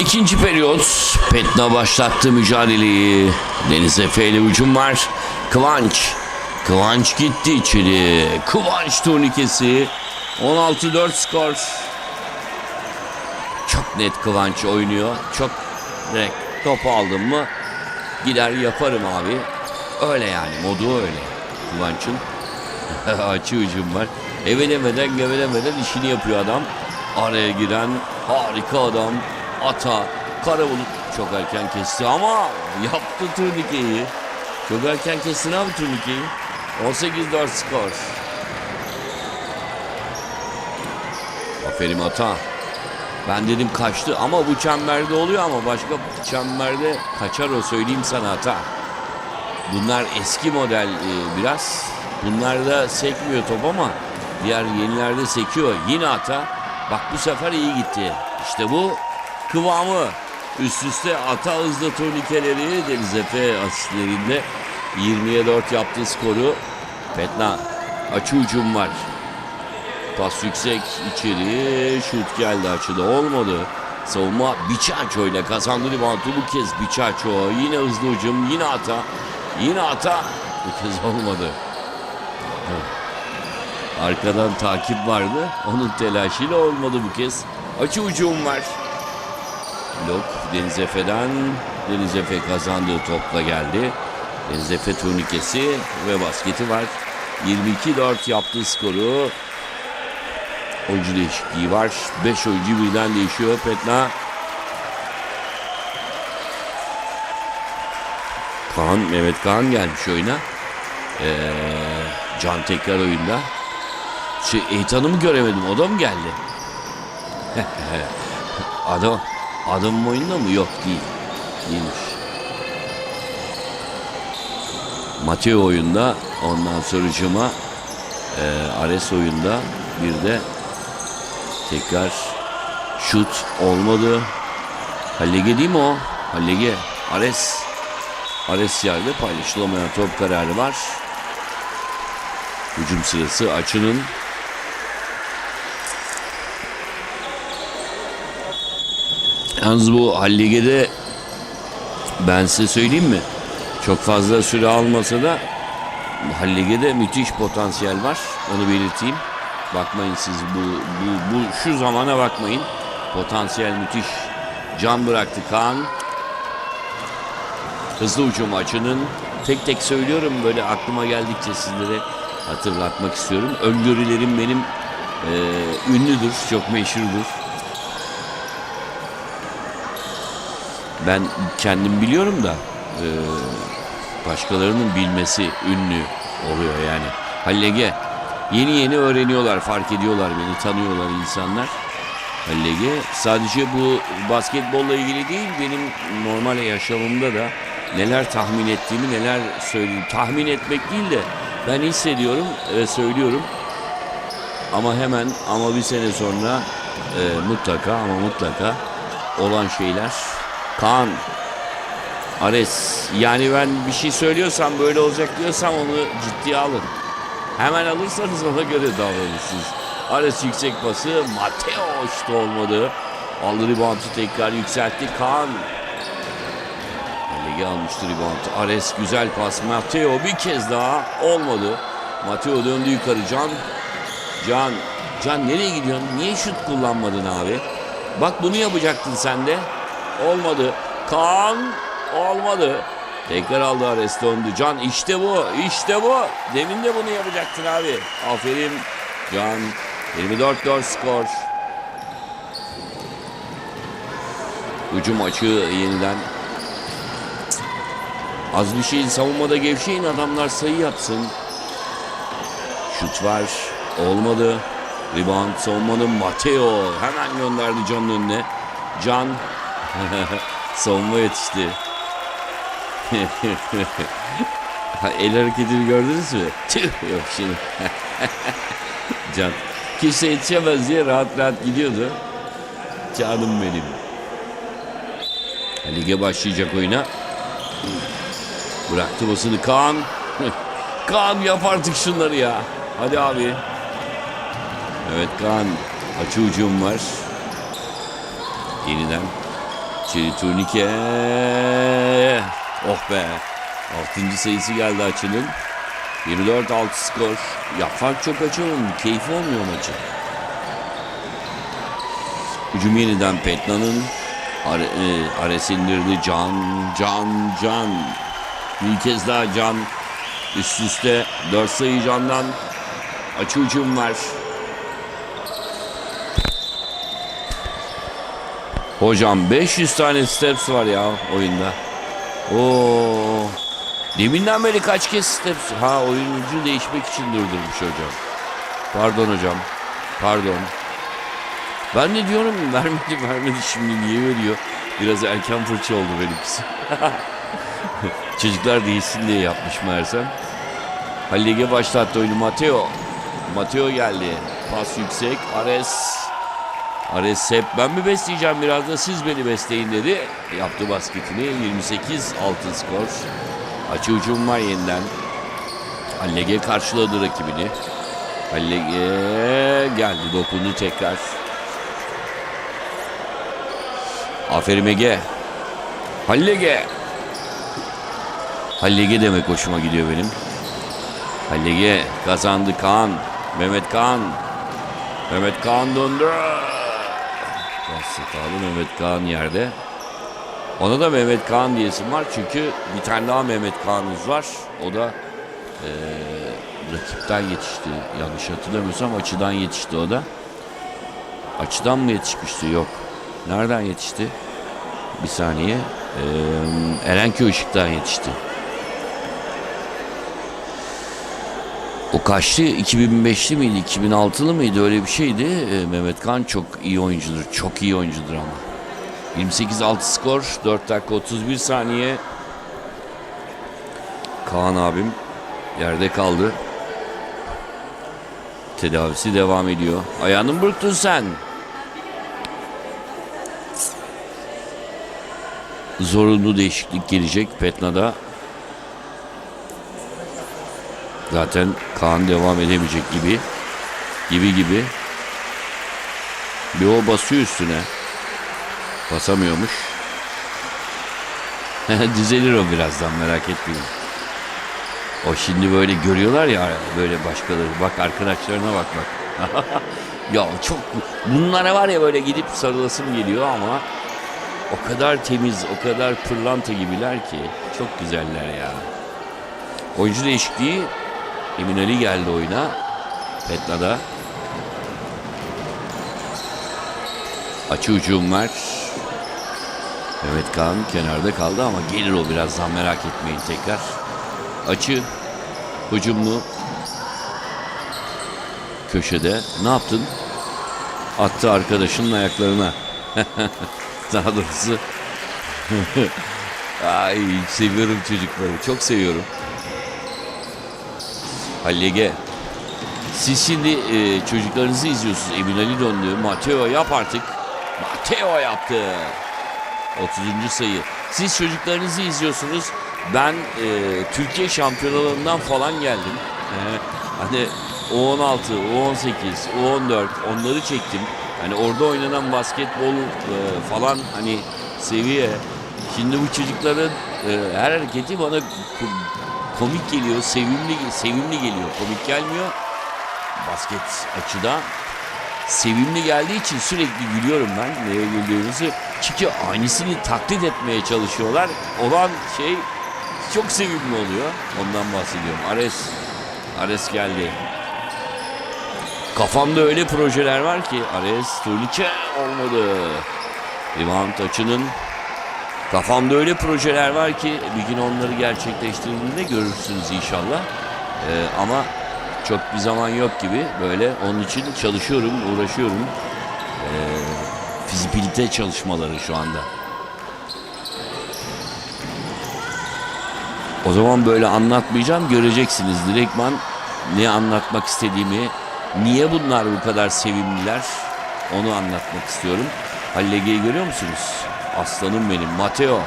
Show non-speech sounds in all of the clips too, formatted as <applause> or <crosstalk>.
İkinci periyot Petna başlattı mücadeleyi. Deniz Efe ile hücum var. Kıvanç. Kıvanç gitti içeri. Kıvanç turnikesi. 16-4 skor. Çok net Kıvanç oynuyor. Çok direkt topu aldım mı gider yaparım abi. Öyle yani modu öyle. Kıvanç'ın <laughs> açı hücum var. Evelemeden gevelemeden işini yapıyor adam. Araya giren harika adam. Ata. Karabulut çok erken kesti ama yaptı turnikeyi. Çok erken kestin abi turnikeyi. 18-4 skor. Aferin Ata. Ben dedim kaçtı ama bu çemberde oluyor ama başka çemberde kaçar o söyleyeyim sana Ata. Bunlar eski model e, biraz. Bunlarda sekmiyor top ama diğer yenilerde sekiyor. Yine Ata. Bak bu sefer iyi gitti. İşte bu kıvamı. Üst üste Ata hızlı turnikeleri Deniz Efe asistlerinde 20'ye 4 yaptığı skoru. Petna açı ucum var. Pas yüksek içeri şut geldi açıda olmadı. Savunma Biçaço ile kazandı reboundu bu kez Biçaço. Yine hızlı hücum yine ata. Yine ata. Bu kez olmadı. Arkadan takip vardı. Onun telaşıyla olmadı bu kez. Açı ucum var. Blok Deniz Efe'den. Deniz Efe kazandığı topla geldi. Deniz Efe turnikesi ve basketi var. 22-4 yaptığı skoru Oyuncu değişikliği var. 5 oyuncu birden değişiyor. Petna. Kaan, Mehmet Kaan gelmiş oyuna. Ee, Can tekrar oyunda. Şey, Eytan'ı mı göremedim? O da mı geldi? <laughs> adam, adam oyunda mı? Yok değil. Değilmiş. Mateo oyunda. Ondan sonra Cuma. E, Ares oyunda. Bir de Tekrar şut olmadı. Hallege değil mi o? Hallege. Ares. Ares yerde paylaşılamayan top kararı var. Hücum sırası açının. Yalnız bu Hallege'de ben size söyleyeyim mi? Çok fazla süre almasa da Hallege'de müthiş potansiyel var. Onu belirteyim. Bakmayın siz bu, bu, bu şu zamana bakmayın. Potansiyel müthiş. Can bıraktı Kaan. Hızlı ucum açının. Tek tek söylüyorum böyle aklıma geldikçe sizlere hatırlatmak istiyorum. Öngörülerim benim e, ünlüdür, çok meşhurdur. Ben kendim biliyorum da e, başkalarının bilmesi ünlü oluyor yani. Hallege Yeni yeni öğreniyorlar, fark ediyorlar beni, tanıyorlar insanlar. Lege. Sadece bu basketbolla ilgili değil, benim normal yaşamımda da neler tahmin ettiğimi, neler söyleyeyim. Tahmin etmek değil de ben hissediyorum ve söylüyorum. Ama hemen ama bir sene sonra e, mutlaka ama mutlaka olan şeyler. Kaan, Ares. Yani ben bir şey söylüyorsam böyle olacak diyorsam onu ciddiye alın. Hemen alırsanız ona göre davranırsınız. Ares yüksek pası. Mateo işte olmadı. Aldı reboundu tekrar yükseltti. Kaan. Ligi almıştı reboundu. Ares güzel pas. Mateo bir kez daha olmadı. Mateo döndü yukarı. Can. Can. Can nereye gidiyorsun? Niye şut kullanmadın abi? Bak bunu yapacaktın sen de. Olmadı. Kaan. Olmadı. Tekrar aldı Ares döndü. Can işte bu. işte bu. Demin de bunu yapacaktın abi. Aferin. Can. 24-4 skor. Hücum açığı yeniden. Az bir şeyin savunmada gevşeyin adamlar sayı yapsın. Şut var. Olmadı. Rebound savunmanın Mateo. Hemen gönderdi Can'ın önüne. Can. <laughs> Savunma yetişti. ha, el hareketini gördünüz mü? Yok şimdi. <laughs> Can. Kimse yetişemez diye rahat rahat gidiyordu. Canım benim. Lige başlayacak oyuna. Bıraktı basını Kaan. <laughs> Kaan yap artık şunları ya. Hadi abi. Evet Kaan. Açı ucum var. Yeniden Çeli turnike. Oh be. Altıncı sayısı geldi açının. 24-6 skor. Ya fark çok açalım. Keyif olmuyor maçı. Hücum yeniden Petna'nın. E, Ares indirdi. Can, Can, Can. Bir kez daha Can. Üst üste 4 sayı Can'dan. Açı hücum var. Hocam 500 tane steps var ya oyunda. Oo. Deminden beri kaç kez steps? Ha oyuncu değişmek için durdurmuş hocam. Pardon hocam. Pardon. Ben de diyorum <laughs> vermedi vermedi şimdi niye veriyor? Biraz erken fırça oldu benimkisi. <laughs> Çocuklar değişsin diye yapmış meğersem. Halil'e başlattı oyunu Mateo. Mateo geldi. Pas yüksek. Ares. Ares hep ben mi besleyeceğim biraz da siz beni besleyin dedi. Yaptı basketini. 28 altın skor. Açı ucum var yeniden. Hallege karşıladı rakibini. Hallege geldi dokundu tekrar. Aferin Ege. Hallege. Hallege demek hoşuma gidiyor benim. Hallege kazandı Kaan. Mehmet Kaan. Mehmet Kaan döndü. Aldı Mehmet Kaan yerde. Ona da Mehmet Kaan diyesim var çünkü bir tane daha Mehmet Kaan'ımız var. O da eee, rakipten yetişti. Yanlış hatırlamıyorsam açıdan yetişti o da. Açıdan mı yetişmişti? Yok. Nereden yetişti? Bir saniye. Eee Erenköy Işık'tan yetişti. O kaçtı? 2005'li miydi? 2006'lı mıydı? Öyle bir şeydi. Ee, Mehmet Kan çok iyi oyuncudur. Çok iyi oyuncudur ama. 28-6 skor. 4 dakika 31 saniye. Kaan abim yerde kaldı. Tedavisi devam ediyor. Ayağını mı sen? Zorunlu değişiklik gelecek Petna'da. Zaten Kaan devam edemeyecek gibi. Gibi gibi. Bir o basıyor üstüne. Basamıyormuş. <laughs> Düzelir o birazdan merak etmeyin. O şimdi böyle görüyorlar ya böyle başkaları. Bak arkadaşlarına bak bak. <laughs> ya çok bunlara var ya böyle gidip sarılasım geliyor ama o kadar temiz, o kadar pırlanta gibiler ki çok güzeller ya. Oyuncu değişikliği Emin Ali geldi oyuna. Petna'da. Açı ucum var. Mehmet Kaan kenarda kaldı ama gelir o birazdan merak etmeyin tekrar. Açı. Hücumlu. Köşede. Ne yaptın? Attı arkadaşının ayaklarına. <laughs> Daha doğrusu. <laughs> Ay seviyorum çocukları. Çok seviyorum. Hallege. Siz şimdi e, çocuklarınızı izliyorsunuz. Emin Ali döndü. Mateo yap artık. Mateo yaptı. 30. sayı. Siz çocuklarınızı izliyorsunuz. Ben e, Türkiye şampiyonalarından falan geldim. E, <laughs> hani U16, U18, U14 onları çektim. Hani orada oynanan basketbol e, falan hani seviye. Şimdi bu çocukların e, her hareketi bana komik geliyor, sevimli sevimli geliyor. Komik gelmiyor. Basket açıda sevimli geldiği için sürekli gülüyorum ben. Neye güldüğümüzü. Çünkü aynısını taklit etmeye çalışıyorlar. Olan şey çok sevimli oluyor. Ondan bahsediyorum. Ares Ares geldi. Kafamda öyle projeler var ki Ares turnike olmadı. Rebound açının Kafamda öyle projeler var ki bir gün onları gerçekleştirdiğinde görürsünüz inşallah. Ee, ama çok bir zaman yok gibi böyle onun için çalışıyorum, uğraşıyorum. Ee, fizibilite çalışmaları şu anda. O zaman böyle anlatmayacağım göreceksiniz direktman ne anlatmak istediğimi, niye bunlar bu kadar sevimliler onu anlatmak istiyorum. Hallege'yi görüyor musunuz? Aslanım benim. Mateo.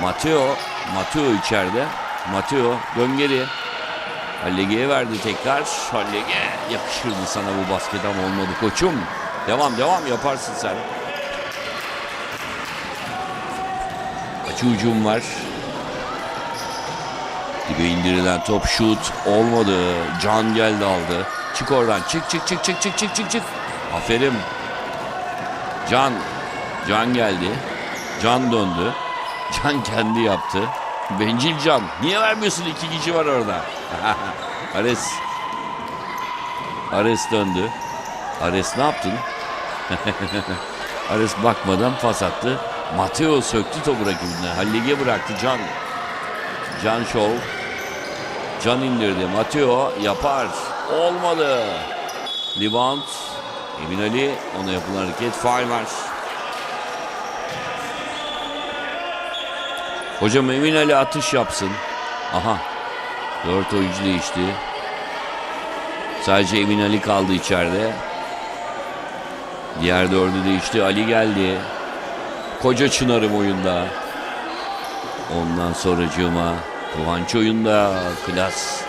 Mateo. Mateo içeride. Mateo dön geri. Hallege'ye verdi tekrar. Hallege yakışırdı sana bu basket ama olmadı koçum. Devam devam yaparsın sen. Açı ucum var. Dibe indirilen top şut olmadı. Can geldi aldı. Çık oradan. Çık çık çık çık çık çık çık çık. Aferin. Can. Can geldi. Can döndü. Can kendi yaptı. Bencil Can. Niye vermiyorsun? İki kişi var orada. <laughs> Ares. Ares döndü. Ares ne yaptın? <laughs> Ares bakmadan pas attı. Mateo söktü topu rakibine. Hallige bıraktı Can. Can Şov. Can indirdi. Mateo yapar. Olmadı. Rebound. Emin Ali ona yapılan hareket faul var. Hocam Emin Ali atış yapsın. Aha. Dört oyuncu değişti. Sadece Emin Ali kaldı içeride. Diğer dördü değişti. Ali geldi. Koca Çınar'ım oyunda. Ondan sonracığıma Kıvanç oyunda. Klas.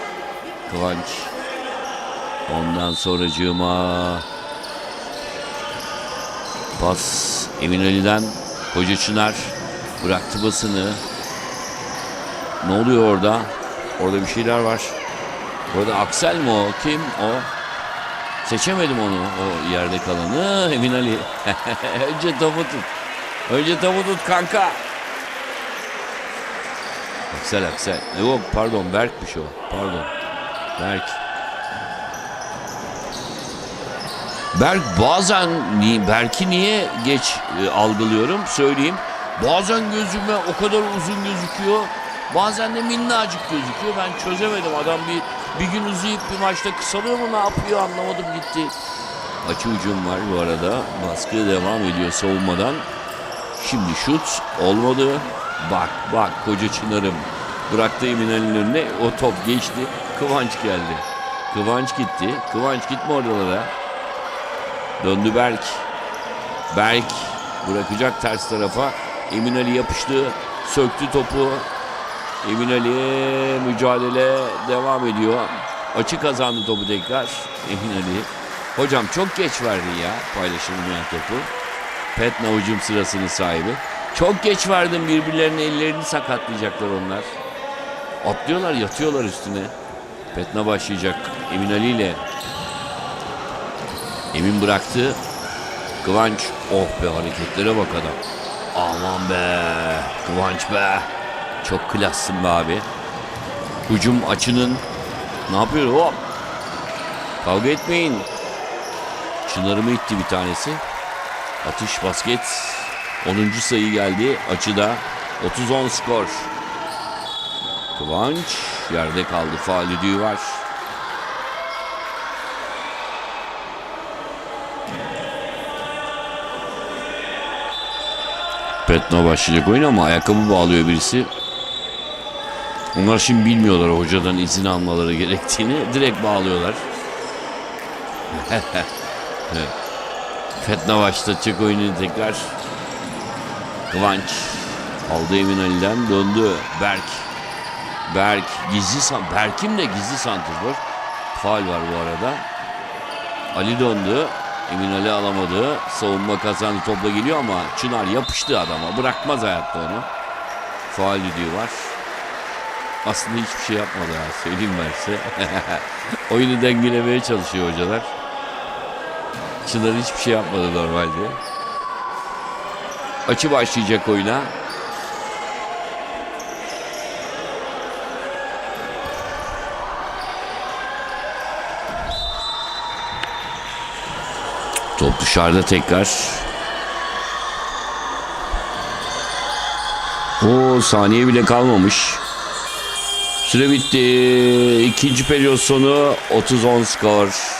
Kıvanç. Ondan sonracığıma pas Emin Ali'den Koca Çınar bıraktı basını. Ne oluyor orada? Orada bir şeyler var. Orada Aksel mi o? Kim o? Seçemedim onu o yerde kalanı. <laughs> Emin Ali. <laughs> Önce topu tut. Önce topu tut kanka. Aksel Aksel. Yok pardon Berk'miş o. Pardon. Berk. Berk bazen Berk'i niye geç e, algılıyorum söyleyeyim. Bazen gözüme o kadar uzun gözüküyor. Bazen de minnacık gözüküyor. Ben çözemedim. Adam bir bir gün uzayıp bir maçta kısalıyor mu ne yapıyor anlamadım gitti. Açı ucum var bu arada. Baskı devam ediyor savunmadan. Şimdi şut olmadı. Bak bak koca Çınar'ım. Bıraktı Eminönü'nün önüne. O top geçti. Kıvanç geldi. Kıvanç gitti. Kıvanç gitme oralara. Döndü Berk. Berk bırakacak ters tarafa. Emin Ali yapıştı. Söktü topu. Emin Ali mücadele devam ediyor. Açı kazandı topu tekrar. Emin Ali. Hocam çok geç verdin ya paylaşılmayan topu. Petna hücum sırasının sahibi. Çok geç verdin birbirlerine ellerini sakatlayacaklar onlar. Atlıyorlar yatıyorlar üstüne. Petna başlayacak Emin Ali ile. Emin bıraktı. Kıvanç oh be hareketlere bak adam. Aman be Kıvanç be. Çok klassın be abi. Hücum açının ne yapıyor hop. Kavga etmeyin. Çınarımı itti bir tanesi. Atış basket. 10. sayı geldi. Açıda 30-10 skor. Kıvanç yerde kaldı. Faal düdüğü var. Petno başlayacak oyun ama ayakkabı bağlıyor birisi. Onlar şimdi bilmiyorlar hocadan izin almaları gerektiğini. Direkt bağlıyorlar. <laughs> Fetna başlatacak oyunu tekrar. Kıvanç aldı Emin Ali'den döndü. Berk. Berk gizli Berk'im de gizli santrfor. Faal var bu arada. Ali döndü. Emin Ali alamadı. Savunma kazandı topla geliyor ama Çınar yapıştı adama. Bırakmaz hayatta onu. Faal var. Aslında hiçbir şey yapmadı ha. Söyleyeyim ben size. <laughs> Oyunu dengelemeye çalışıyor hocalar. Çınar hiçbir şey yapmadı normalde. Açı başlayacak oyuna. Top dışarıda tekrar. O saniye bile kalmamış. Süre bitti. İkinci periyot sonu 30-10 skor.